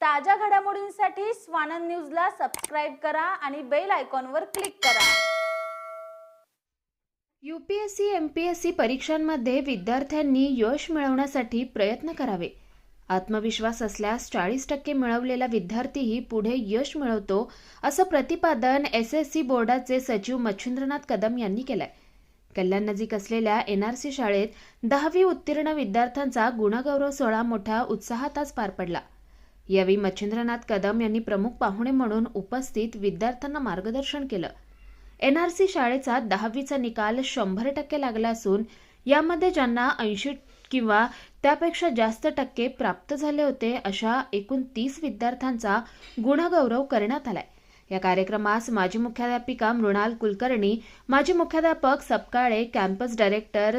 ताज्या घडामोडींसाठी स्वानंद न्यूजला सबस्क्राईब करा आणि बेल आयकॉनवर क्लिक करा. U P S C M P S C परीक्षांमध्ये विद्यार्थ्यांनी यश मिळवण्यासाठी प्रयत्न करावे. आत्मविश्वास असल्यास चाळीस टक्के मिळवलेला विद्यार्थीही पुढे यश मिळवतो असं प्रतिपादन एस एस सी बोर्डाचे सचिव मच्छिंद्रनाथ कदम यांनी केलंय. कल्याण नजीक असलेल्या एन आर सी शाळेत दहावी उत्तीर्ण विद्यार्थ्यांचा गुणगौरव सोहळा मोठ्या उत्साहात आज पार पडला. यावेळी मच्छिंद्रनाथ कदम यांनी प्रमुख पाहुणे म्हणून उपस्थित विद्यार्थ्यांना मार्गदर्शन केलं. एनआरसी शाळेचा दहावीचा निकाल शंभर टक्के लागला असून यामध्ये ज्यांना ऐंशी किंवा त्यापेक्षा जास्त टक्के प्राप्त झाले होते अशा एकूण तीस विद्यार्थ्यांचा गुणगौरव करण्यात आलाय. या कार्यक्रमास माजी मुख्याध्यापिका मृणाल कुलकर्णी माजी मुख्याध्यापक सपकाळे कॅम्पस डायरेक्टर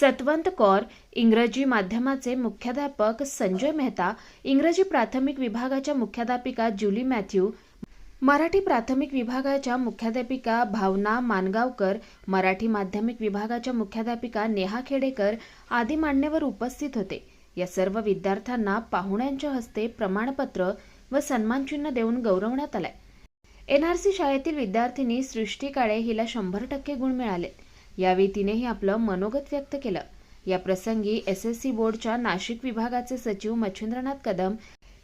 सतवंत कौर इंग्रजी माध्यमाचे मुख्याध्यापक संजय मेहता इंग्रजी प्राथमिक विभागाच्या मुख्याध्यापिका जुली मॅथ्यू मराठी प्राथमिक विभागाच्या मुख्याध्यापिका भावना मानगावकर मराठी माध्यमिक विभागाच्या मुख्याध्यापिका नेहा खेडेकर आदी मान्यवर उपस्थित होते. या सर्व विद्यार्थ्यांना पाहुण्यांच्या हस्ते प्रमाणपत्र व सन्मानचिन्ह देऊन गौरवण्यात आलाय. एनआरसी शाळेतील विद्यार्थिनी सृष्टी काळे हिला शंभर टक्के गुण मिळालेत. यावेळी तिनेही आपलं मनोगत व्यक्त केलं. या प्रसंगी एस एस सी बोर्डच्या नाशिक विभागाचे सचिव मच्छिंद्रनाथ कदम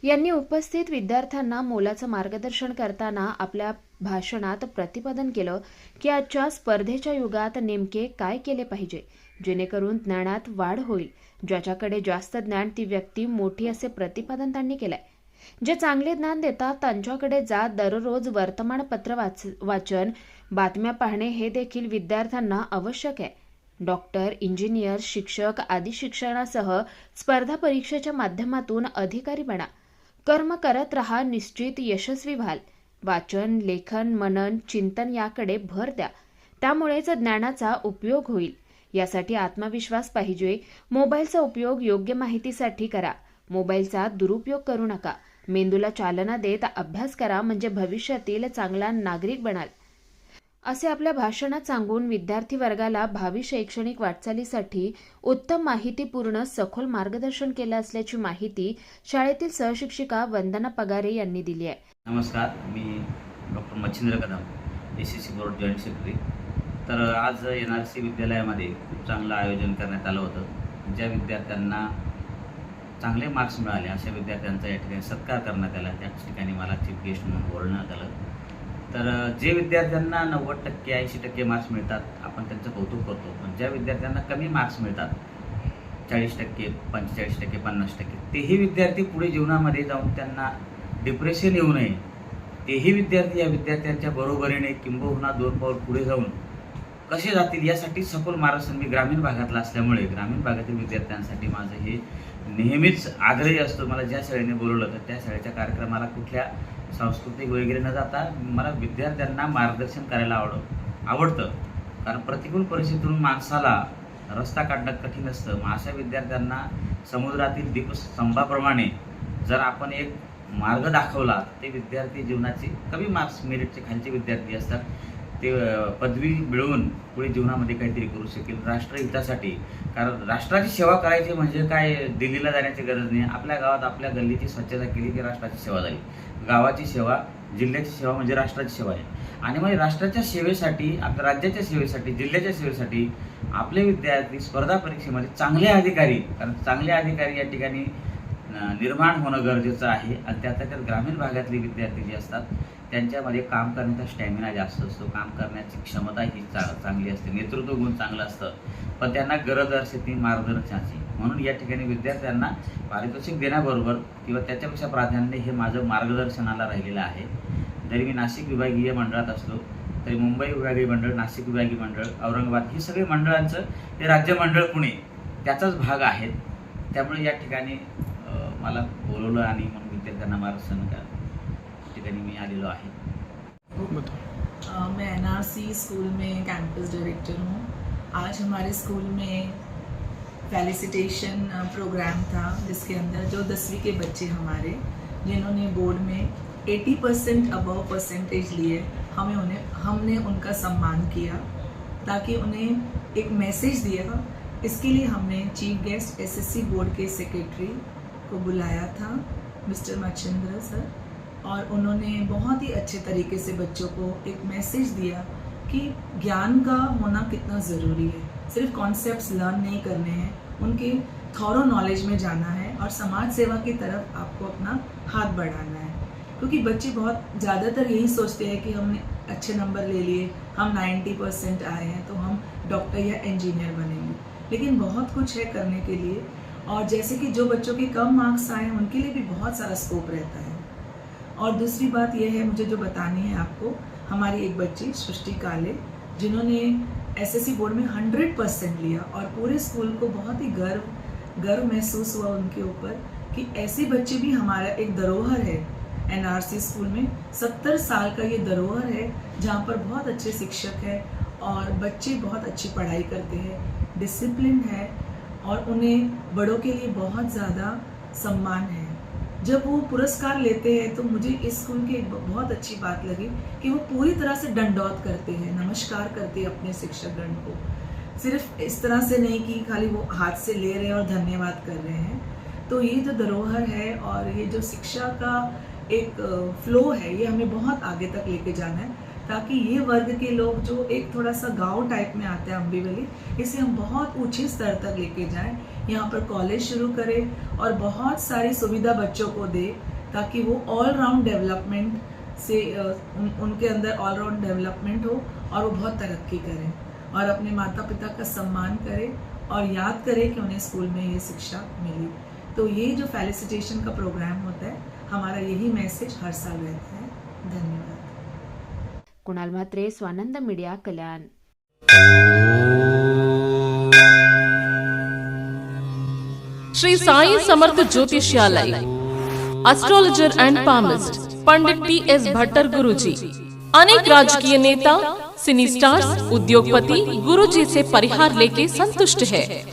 यांनी उपस्थित विद्यार्थ्यांना मोलाचं मार्गदर्शन करताना आपल्या भाषणात प्रतिपादन केलं की आजच्या स्पर्धेच्या युगात नेमके काय केले पाहिजे जेणेकरून ज्ञानात वाढ होईल. ज्याच्याकडे जास्त ज्ञान ती व्यक्ती मोठी असे प्रतिपादन त्यांनी केलंय. जे चांगले ज्ञान देतात त्यांच्याकडे जात दररोज वर्तमानपत्र वाच वाचन बातम्या पाहणे हे देखील विद्यार्थ्यांना आवश्यक आहे. डॉक्टर इंजिनियर शिक्षक आदी शिक्षणासह स्पर्धा परीक्षेच्या माध्यमातून अधिकारी बना. कर्म करत रहा निश्चित यशस्वी व्हाल. वाचन लेखन मनन चिंतन याकडे भर द्या. त्यामुळेच ज्ञानाचा उपयोग होईल. यासाठी आत्मविश्वास पाहिजे. मोबाईलचा उपयोग योग्य माहितीसाठी करा. मोबाईलचा दुरुपयोग करू नका. मेंदूला चालना देत अभ्यास करा म्हणजे भविष्यातील चांगला नागरिक बनाल. असे आपल्या भाषणात सांगून विद्यार्थी वर्गाला भावी शैक्षणिक वाटचालीसाठी उत्तम माहितीपूर्ण सखोल मार्गदर्शन केलं असल्याची माहिती शाळेतील सहशिक्षिका वंदना पगारे यांनी दिली आहे. नमस्कार मी doctor Machhindra Kadam S S C board joint secretary. तर आज एन आर सी विद्यालयामध्ये खूप चांगलं आयोजन करण्यात आलं होतं. ज्या विद्यार्थ्यांना चांगले मार्क्स मिळाले. अशा विद्यार्थ्यांचा या ठिकाणी सत्कार करण्यात आला. त्याच ठिकाणी मला चीफ गेस्ट म्हणून बोलण्यात आलं. तर जे विद्यार्थ्यांना नव्वद टक्के ऐंशी टक्के मार्क्स मिळतात आपण त्यांचं कौतुक करतो. पण ज्या विद्यार्थ्यांना कमी मार्क्स मिळतात चाळीस टक्के पंचेचाळीस टक्के पन्नास टक्के तेही विद्यार्थी पुढे जीवनामध्ये जाऊन त्यांना डिप्रेशन येऊ नये. तेही विद्यार्थी या विद्यार्थ्यांच्या बरोबरीने किंबहुना दोन पाऊल पुढे जाऊन कसे जातील यासाठी सखोल मार्गदर्शन मी ग्रामीण भागातला असल्यामुळे ग्रामीण भागातील विद्यार्थ्यांसाठी माझं हे नेहमीच आग्रही असतो. मला ज्या शाळेने बोलवलं तर त्या शाळेच्या कार्यक्रमाला कुठल्या सांस्कृतिक वगैरे न जाता मला विद्यार्थ्यांना मार्गदर्शन करायला आवड आवडतं. कारण प्रतिकूल परिस्थितीतून माणसाला रस्ता काढणं कठीण असतं. मग अशा विद्यार्थ्यांना समुद्रातील दीपस्तंभाप्रमाणे जर आपण एक मार्ग दाखवला ते विद्यार्थी जीवनाचे कमी मार्क्स मेरिटचे खालचे विद्यार्थी असतात. ते पदवी मिळवून पुढे जीवनामध्ये काहीतरी करू शकेल. राष्ट्रहितासाठी कारण राष्ट्राची सेवा करायची म्हणजे काय? दिल्लीला जाण्याची गरज नाही. आपल्या गावात आपल्या गल्लीची स्वच्छता केली की राष्ट्राची सेवा झाली. गावाची सेवा जिल्ह्याची सेवा म्हणजे राष्ट्राची सेवा आहे. आणि म्हणजे राष्ट्राच्या सेवेसाठी आपल्या राज्याच्या सेवेसाठी जिल्ह्याच्या सेवेसाठी आपले विद्यार्थी स्पर्धा परीक्षेमध्ये चांगले अधिकारी कारण चांगले अधिकारी या ठिकाणी निर्माण होणं गरजेचं आहे. आणि त्यातल्या ग्रामीण भागातले विद्यार्थी जे असतात त्यांच्यामध्ये काम करण्याचा स्टॅमिना जास्त असतो. काम करण्याची क्षमता ही चा चांगली असते. नेतृत्व गुण चांगलं असतं. पण त्यांना गरज असते ती मार्गदर्शनाची. म्हणून या ठिकाणी विद्यार्थ्यांना पारितोषिक देण्याबरोबर किंवा त्याच्यापेक्षा प्राधान्य हे माझं मार्गदर्शनाला राहिलेलं आहे. जरी मी नाशिक विभागीय मंडळात असलो तरी मुंबई विभागीय मंडळ नाशिक विभागीय मंडळ औरंगाबाद ही सगळी मंडळांचं हे राज्य मंडळ पुणे त्याचाच भाग आहेत. त्यामुळे या ठिकाणी मला बोलवलं आणि म्हणून मार्गदर्शन का ठिकाणी मी आलेलो आहे मैं एनआरसी स्कूल में कैंपस डायरेक्टर हूँ। आज हमारे स्कूल में फेलिसिटेशन प्रोग्राम था, जिसके अंदर जो दसवीं के बच्चे हमारे, जिन्होंने बोर्ड में 80 परसेंट अबव परसेंटेज लिए, हमें उन्हें हमने उनका सम्मान किया, ताकि उन्हें एक मैसेज दिया। इसके लिए हमने चीफ गेस्ट एसएससी बोर्ड के सेक्रेटरी को बुलाया था, मिस्टर मच्छिंद्र सर, और उन्होंने बहुत ही अच्छे तरीके से बच्चों को एक मैसेज दिया कि ज्ञान का होना कितना ज़रूरी है। सिर्फ़ कॉन्सेप्ट्स लर्न नहीं करने हैं, उनके थॉरो नॉलेज में जाना है और समाज सेवा की तरफ़ आपको अपना हाथ बढ़ाना है। क्योंकि बच्चे बहुत, ज़्यादातर यही सोचते हैं कि हमने अच्छे नंबर ले लिए, हम 90 परसेंट आए हैं तो हम डॉक्टर या इंजीनियर बनेंगे। लेकिन बहुत कुछ है करने के लिए और जैसे कि जो बच्चों के कम मार्क्स आए उनके लिए भी बहुत सारा स्कोप रहता है। और दूसरी बात यह है, मुझे जो बतानी है आपको, हमारी एक बच्ची, सृष्टि काले, जिन्होंने एसएससी बोर्ड में 100 परसेंट लिया और पूरे स्कूल को बहुत ही गर्व गर्व महसूस हुआ उनके ऊपर कि ऐसे बच्चे भी हमारा एक धरोहर है। एनआरसी स्कूल में 70 साल का ये धरोहर है, जहाँ पर बहुत अच्छे शिक्षक हैं और बच्चे बहुत अच्छी पढ़ाई करते हैं। डिसिप्लिन है और उन्हें बड़ों के लिए बहुत ज़्यादा सम्मान है। जब वो पुरस्कार लेते हैं तो मुझे इस स्कूल की एक बहुत अच्छी बात लगी कि वो पूरी तरह से दंडौत करते हैं, नमस्कार करते हैं अपने शिक्षक गण को। सिर्फ़ इस तरह से नहीं कि खाली वो हाथ से ले रहे हैं और धन्यवाद कर रहे हैं। तो ये जो धरोहर है और ये जो शिक्षा का एक फ्लो है, ये हमें बहुत आगे तक लेके जाना है। ताकि ये वर्ग के लोग जो एक थोड़ा सा गाँव टाइप में आते हैं अम्बीवली इसे हम बहुत ऊँचे स्तर तक लेके जाएँ। यहाँ पर कॉलेज शुरू करें और बहुत सारी सुविधा बच्चों को दे ताकि वो ऑलराउंड डेवलपमेंट से उन, उनके अंदर ऑलराउंड डेवलपमेंट हो और वो बहुत तरक्की करें और अपने माता पिता का सम्मान करें और याद करें कि उन्हें स्कूल में ये शिक्षा मिली। तो ये जो फेलिसिटेशन का प्रोग्राम होता है हमारा यही मैसेज हर साल रहता है। Kunal Mhatre, Swanand media, Kalyan. Shri Sai Samarth Jyotishalay astrologer and palmist Pandit T S Bhattar Guruji अनेक राजकीय नेता सिनी स्टार्स उद्योगपति, गुरुजी से परिहार लेके संतुष्ट है।